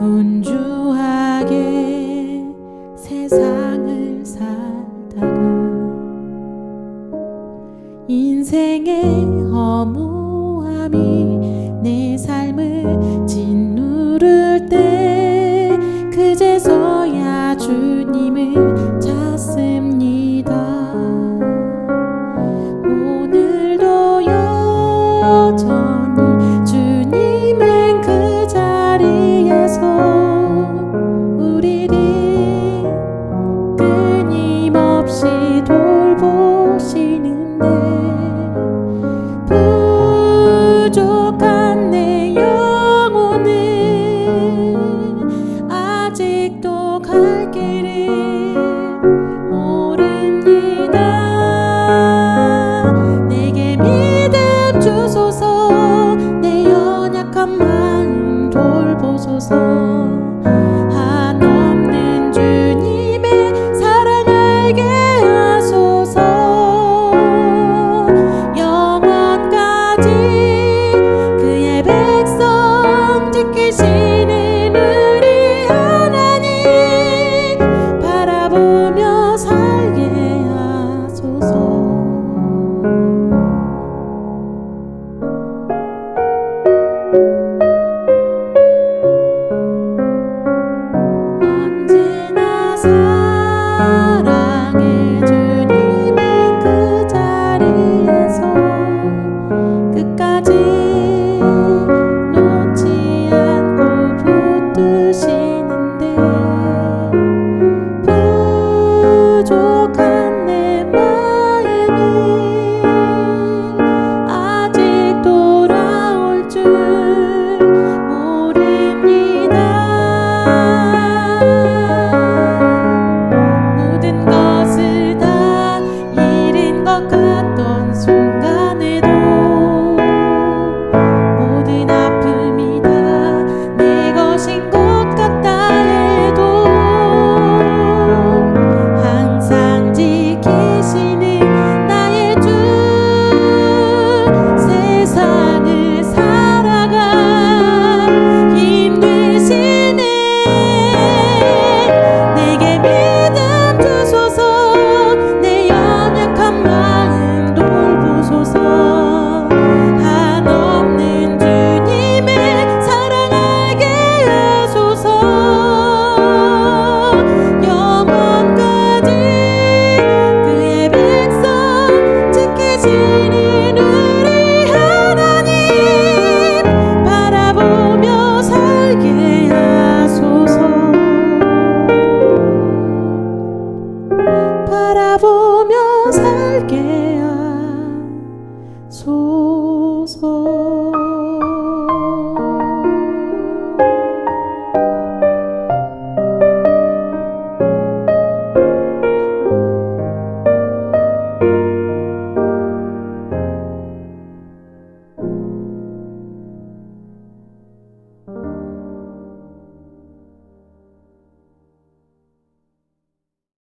분주하게 세상을 살다가 인생의 허무함이 내 삶을 짓누를 때 souls. Oh.